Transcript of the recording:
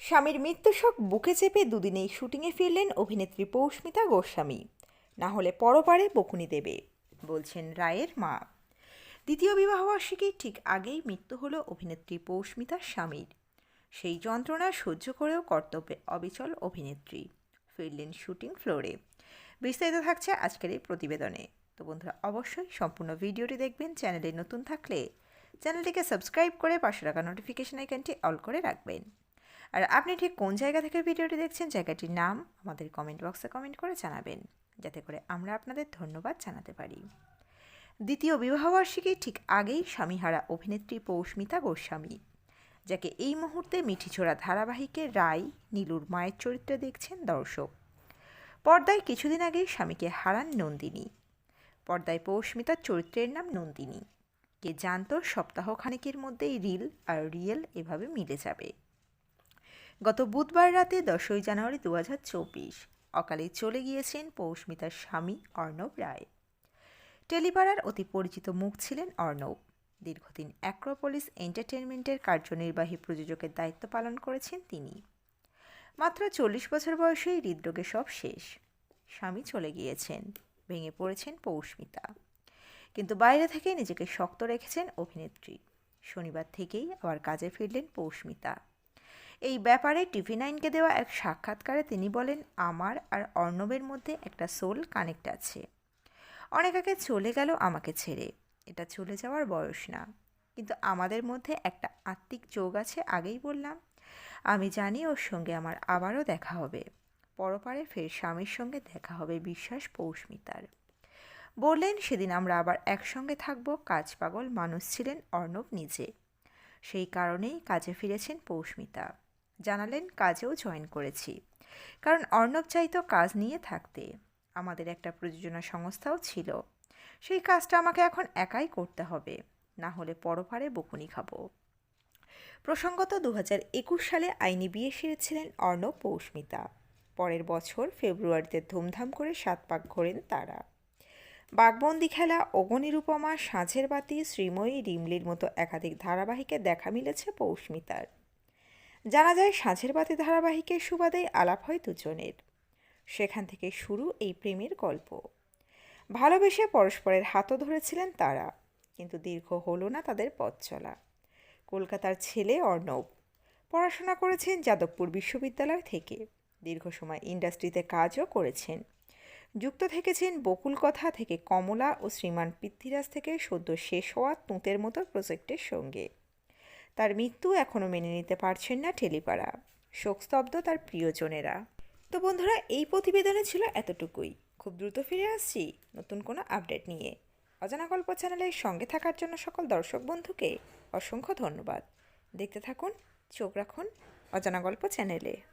স্বামীর মৃত্যুশোক বুকে চেপে দুদিনেই শুটিংয়ে ফিরলেন অভিনেত্রী পৌষ্মিতা গোস্বামী। না হলে পরপারে বকুনি দেবে, বলছেন রায়ের মা। দ্বিতীয় বিবাহবার্ষিকীর ঠিক আগেই মৃত্যু হলো অভিনেত্রী পৌষ্মিতার স্বামীর। সেই যন্ত্রণা সহ্য করেও কর্তব্যে অবিচল অভিনেত্রী। ফিরলেন শুটিং ফ্লোরে। বিস্তারিত থাকছে আজকের এই প্রতিবেদনে। তো বন্ধুরা, অবশ্যই সম্পূর্ণ ভিডিওটি দেখবেন, চ্যানেলে নতুন থাকলে চ্যানেলটিকে সাবস্ক্রাইব করে পাশে রাখা নোটিফিকেশন আইকনটি অল করে রাখবেন। আর আপনি ঠিক কোন জায়গা থেকে ভিডিওটি দেখছেন, জায়গাটির নাম আমাদের কমেন্ট বক্সে কমেন্ট করে জানাবেন, যাতে করে আমরা আপনাদের ধন্যবাদ জানাতে পারি। দ্বিতীয় বিবাহবার্ষিকীর ঠিক আগেই স্বামীহারা অভিনেত্রী পৌষ্মিতা গোস্বামী, যাকে এই মুহূর্তে মিঠিছোড়া ধারাবাহিকে রায় নীলুর মায়ের চরিত্রে দেখছেন দর্শক। পর্দায় কিছুদিন আগেই স্বামীকে হারান নন্দিনী। পর্দায় পৌষ্মিতার চরিত্রের নাম নন্দিনী। কে জানতো সপ্তাহখানেকের মধ্যেই রিল আর রিয়েল এভাবে মিলে যাবে। গত বুধবার রাতে দশই জানুয়ারি দু হাজার চব্বিশ। অকালে চলে গিয়েছেন পৌষ্মিতার স্বামী অর্ণব রায়। টেলিপাড়ার অতি পরিচিত মুখ ছিলেন অর্ণব। দীর্ঘদিন অ্যাক্রোপলিস এন্টারটেনমেন্টের কার্যনির্বাহী প্রযোজকের দায়িত্ব পালন করেছেন তিনি। মাত্র চল্লিশ বছর বয়সেই হৃদরোগে সব শেষ। স্বামী চলে গিয়েছেন, ভেঙে পড়েছেন পৌষ্মিতা। কিন্তু বাইরে থেকে নিজেকে শক্ত রেখেছেন অভিনেত্রী। শনিবার থেকেই আবার কাজে ফিরলেন পৌষ্মিতা। এই ব্যাপারে টিভি নাইনকে দেওয়া এক সাক্ষাৎকারে তিনি বলেন, আমার আর অর্ণবের মধ্যে একটা সোল কানেক্ট আছে। অনেক আগে চলে গেল আমাকে ছেড়ে। এটা চলে যাওয়ার বয়স না। কিন্তু আমাদের মধ্যে একটা আত্মিক যোগ আছে, আগেই বললাম। আমি জানি ওর সঙ্গে আমার আবারও দেখা হবে। পরপারে ফের স্বামীর সঙ্গে দেখা হবে, বিশ্বাস পৌষ্মিতার। বললেন, সেদিন আমরা আবার একসঙ্গে থাকব। কাজ পাগল মানুষ ছিলেন অর্ণব নিজে। সেই কারণেই কাজে ফিরেছেন পৌষ্মিতা। জানালেন, কাজেও জয়েন করেছি। কারণ অর্ণব চাইতো কাজ নিয়ে থাকতে। আমাদের একটা প্রযোজনা সংস্থাও ছিল। সেই কাজটা আমাকে এখন একাই করতে হবে। না হলে পরপারে বকুনি খাব। প্রসঙ্গত দু হাজার একুশ সালে আইনি বিয়ে সেরেছিলেন অর্ণব পৌষ্মিতা পরের বছর ফেব্রুয়ারিতে ধুমধাম করে সাত পাক ঘোরেন তারা। বাঘবন্দি খেলা, অগ্নিরূপমা, সাঁঝের বাতি, শ্রীময়ী, রিমলির মতো একাধিক ধারাবাহিকে দেখা মিলেছে পৌষ্মিতার। জানা যায় সাঁঝের বাতি ধারাবাহিকের সুবাদে আলাপ হয় দুজনের। সেখান থেকে শুরু এই প্রেমের গল্প। ভালোবেসে পরস্পরের হাতও ধরেছিলেন তারা, কিন্তু দীর্ঘ হলো না তাদের পথ চলা। কলকাতার ছেলে অর্ণব পড়াশোনা করেছেন যাদবপুর বিশ্ববিদ্যালয় থেকে। দীর্ঘ সময় ইন্ডাস্ট্রিতে কাজও করেছেন। যুক্ত থেকেছেন বকুল কথা থেকে কমলা ও শ্রীমান পৃথ্বীরাজ থেকে সদ্য শেষ হওয়া তুঁতের মতো প্রজেক্টের সঙ্গে। তার মৃত্যু এখনও মেনে নিতে পারছেন না ঠেলিপাড়া। শোকস্তব্ধ তার প্রিয়জনেরা। তো বন্ধুরা, এই প্রতিবেদনে ছিল এতটুকুই। খুব দ্রুত ফিরে আসছি নতুন কোনো আপডেট নিয়ে। অজানা গল্প চ্যানেলের সঙ্গে থাকার জন্য সকল দর্শক বন্ধুকে অসংখ্য ধন্যবাদ। দেখতে থাকুন, চোখ রাখুন অজানা গল্প চ্যানেলে।